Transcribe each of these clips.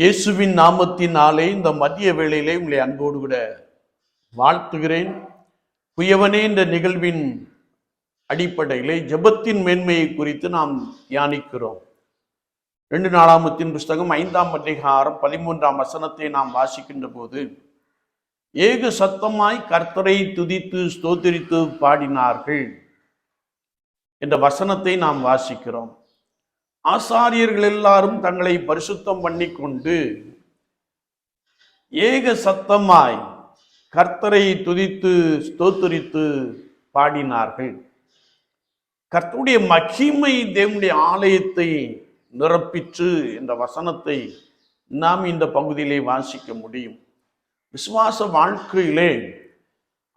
இயேசுவின் நாமத்தினாலே இந்த மதிய வேளையிலே உங்களை அன்போடு கூட வாழ்த்துகிறேன். குயவனே என்ற நிகழ்வின் அடிப்படையிலே ஜெபத்தின் மேன்மையை குறித்து நாம் தியானிக்கிறோம். ரெண்டு நாளாமத்தின் புஸ்தகம் ஐந்தாம் அதிகாரம் பதிமூன்றாம் வசனத்தை நாம் வாசிக்கின்ற போது ஏக சத்தமாய் கர்த்தரை துதித்து ஸ்தோத்திரித்து பாடினார்கள் என்ற வசனத்தை நாம் வாசிக்கிறோம். ஆசாரியர்கள் எல்லாரும் தங்களை பரிசுத்தம் பண்ணி கொண்டு ஏக சத்தமாய் கர்த்தரை துதித்து ஸ்தோத்தரித்து பாடினார்கள். கர்த்தருடைய மகிமை தேவனுடைய ஆலயத்தை நிரப்பிற்று என்ற வசனத்தை நாம் இந்த பகுதியிலே வாசிக்க முடியும். விசுவாச வாழ்க்கையிலே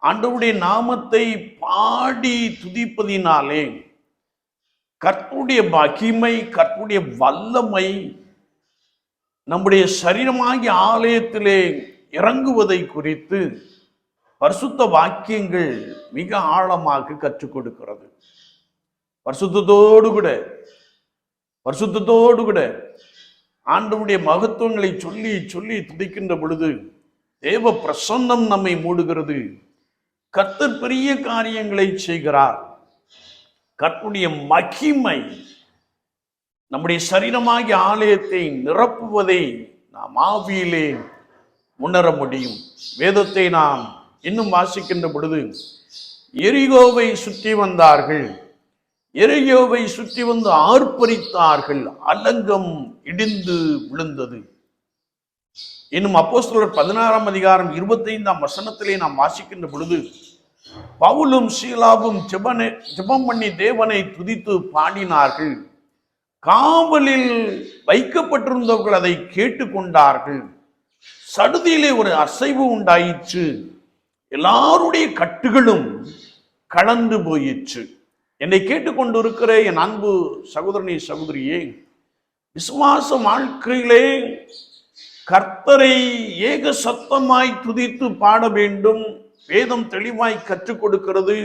ஆண்டவுடைய நாமத்தை பாடி துதிப்பதினாலே கற்புடைய மகிமை கற்புடைய வல்லமை நம்முடைய சரீரமாகிய ஆலயத்திலே இறங்குவதை குறித்து பரிசுத்த வாக்கியங்கள் மிக ஆழமாக கற்றுக் கொடுக்கிறது. பரிசுத்தத்தோடு கூட பரிசுத்தத்தோடு கூட ஆண்டவனுடைய மகத்துவங்களை சொல்லி சொல்லி துடிக்கின்ற பொழுது தேவ பிரசன்னம் நம்மை மூடுகிறது. கர்த்தர் பெரிய காரியங்களை செய்கிறார். கர்த்தருடைய மகிமை நம்முடைய சரீரமாகிய ஆலயத்தை நிரப்புவதை நாம் ஆவியிலே உணர முடியும். வேதத்தை நாம் இன்னும் வாசிக்கின்ற பொழுது எரிகோவை சுற்றி வந்தார்கள். எரிகோவை சுற்றி வந்து ஆர்ப்பரித்தார்கள். அலங்கம் இடிந்து விழுந்தது. இன்னும் அப்போஸ்தலர் பதினாறாம் அதிகாரம் இருபத்தைந்தாம் வசனத்திலே நாம் வாசிக்கின்ற பொழுது பவுலும் சீலாவும் ஜெபனை ஜெபம் பண்ணி தேவனை துதித்து பாடினார்கள். காவலில் வைக்கப்பட்டிருந்தவர்கள் அதை கேட்டுக்கொண்டார்கள். சடுதியிலே ஒரு அசைவு உண்டாயிற்று. எல்லாருடைய கட்டுகளும் கலந்து போயிற்று. என்னை கேட்டுக்கொண்டிருக்கிற என் அன்பு சகோதரனி சகோதரியே விசுவாச வாழ்க்கையிலே கர்த்தரை ஏக சத்தமாய் துதித்து பாட வேண்டும். வேதம் தெளிவாய் கற்றுக் கொடுக்கிறது.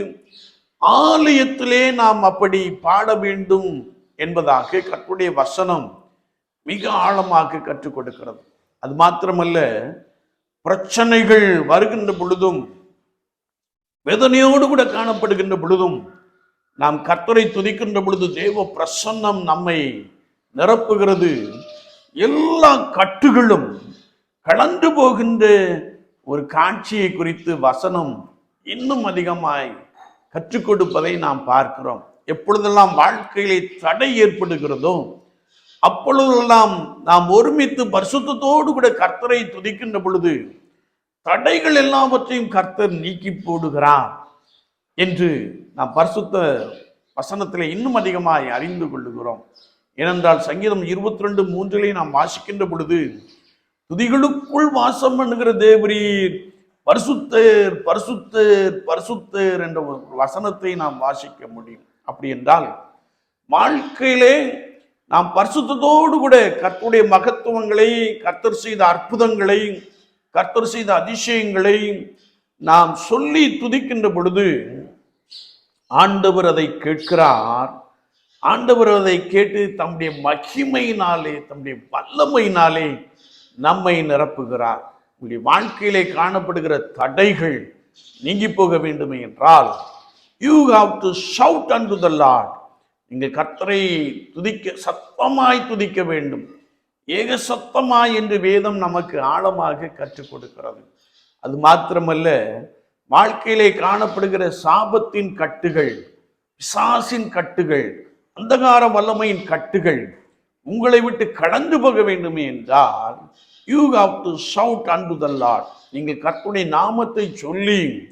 ஆலயத்திலே நாம் அப்படி பாட வேண்டும் என்பதாக கற்புடைய வசனம் மிக ஆழமாக கற்றுக் கொடுக்கிறது. அது மாத்திரமல்ல பிரச்சனைகள் வருகின்ற பொழுதும் வேதனையோடு கூட காணப்படுகின்ற பொழுதும் நாம் கர்த்தரை துதிக்கின்ற பொழுது தேவ பிரசன்னம் நம்மை நிரப்புகிறது. எல்லா கட்டுகளும் கலந்து போகின்ற ஒரு காட்சியை குறித்து வசனம் இன்னும் அதிகமாய் கற்றுக் கொடுப்பதை நாம் பார்க்கிறோம். எப்பொழுதெல்லாம் வாழ்க்கையிலே தடை ஏற்படுகிறதோ அப்பொழுதெல்லாம் நாம் ஒருமித்து பரிசுத்தத்தோடு கூட கர்த்தரை துதிக்கின்ற பொழுது தடைகள் எல்லாவற்றையும் கர்த்தர் நீக்கி போடுகிறார் என்று நாம் பரிசுத்த வசனத்தில் இன்னும் அதிகமாய் அறிந்து கொள்ளுகிறோம். ஏனென்றால் சங்கீதம் இருபத்தி ரெண்டு மூன்றிலே நாம் வாசிக்கின்ற பொழுது துதிகளுக்குள் வாசம் பண்ணுகிற தேவரீர் பரிசுத்தர் பரிசுத்தர் பரிசுத்தர் என்ற ஒரு வசனத்தை நாம் வாசிக்க முடியும். அப்படி என்றால் வாழ்க்கையிலே நாம் பரிசுத்தோடு கூட கர்த்தருடைய மகத்துவங்களை கர்த்தர் செய்த அற்புதங்களை கர்த்தர் செய்த அதிசயங்களை நாம் சொல்லி துதிக்கின்ற பொழுது ஆண்டவர் அதை கேட்கிறார். ஆண்டவர் அதை கேட்டு தம்முடைய மகிமையினாலே தம்முடைய வல்லமையினாலே நம்மை நிரப்புகிறார். உங்களுடைய வாழ்க்கையிலே காணப்படுகிற தடைகள் நீங்கி போக வேண்டுமே என்றால் you have to shout and to the lord நீங்கள் கர்த்தரை துதிக்க சத்தமாய் துதிக்க வேண்டும். ஏக சத்தமாய் என்று வேதம் நமக்கு ஆழமாக கற்றுக் கொடுக்கிறது. அது மாத்திரமல்ல வாழ்க்கையிலே காணப்படுகிற சாபத்தின் கட்டுகள் பிசாசின் கட்டுகள் அந்தகார வல்லமையின் கட்டுகள் உங்களை விட்டு கடந்து போக வேண்டுமே என்றால் யூ ஹாவ் டு சவுட் அன்பு த நீங்கள் கர்த்தருடைய நாமத்தை சொல்லி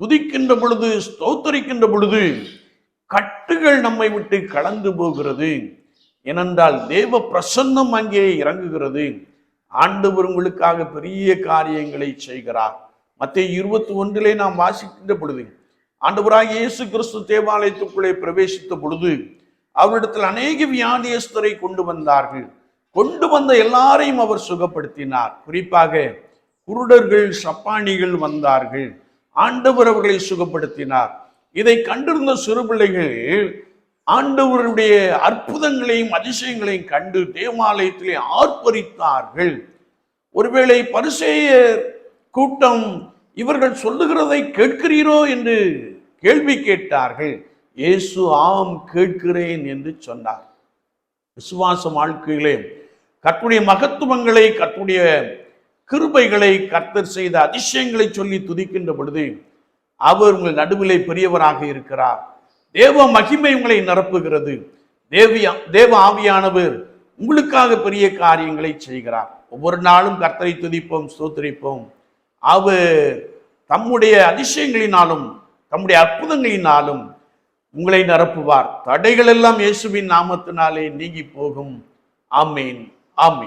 துதிக்கின்ற பொழுது ஸ்தோத்தரிக்கின்ற பொழுது கட்டுகள் நம்மை விட்டு கடந்து போகிறது. ஏனென்றால் தேவ பிரசன்னம் அங்கே இறங்குகிறது. ஆண்டவர் உங்களுக்காக பெரிய காரியங்களை செய்கிறார். மத்திய இருபத்தி ஒன்றிலே நாம் வாசிக்கின்ற பொழுது ஆண்டவராக இயேசு கிறிஸ்து தேவாலயத்துக்குள்ளே பிரவேசித்த பொழுது அவரிடத்தில் அநேக வியாதியஸ்தரை கொண்டு வந்தார்கள். கொண்டு வந்த எல்லாரையும் அவர் சுகப்படுத்தினார். குறிப்பாக குருடர்கள் சப்பானிகள் வந்தார்கள். ஆண்டவர் அவர்களை சுகப்படுத்தினார். இதை கண்டிருந்த சிறு பிள்ளைகள் ஆண்டவருடைய அற்புதங்களையும் அதிசயங்களையும் கண்டு தேவாலயத்திலே ஆர்ப்பரித்தார்கள். ஒருவேளை பரிசேயர் கூட்டம் இவர்கள் சொல்லுகிறதை கேட்கிறீரோ என்று கேள்வி கேட்டார்கள். இயேசு ஆம் கேட்கிறேன் என்று சொன்னார். விசுவாச வாழ்க்கையிலே கற்றுடைய மகத்துவங்களை கற்றுடைய கிருபைகளை கர்த்தர் செய்த அதிசயங்களை சொல்லி துதிக்கின்ற பொழுது அவர் உங்கள் நடுவிலே பெரியவராக இருக்கிறார். தேவ மகிமை உங்களை நிரப்புகிறது. தேவியா தேவ ஆவியானவர் உங்களுக்காக பெரிய காரியங்களை செய்கிறார். ஒவ்வொரு நாளும் கர்த்தரை துதிப்போம் ஸ்தோத்திரிப்போம். அவர் தம்முடைய அதிசயங்களினாலும் தம்முடைய அற்புதங்களினாலும் உங்களை நிரப்புவார். தடைகள் எல்லாம் இயேசுவின் நாமத்தினாலே நீங்கி போகும். ஆமீன். ஆமீன்.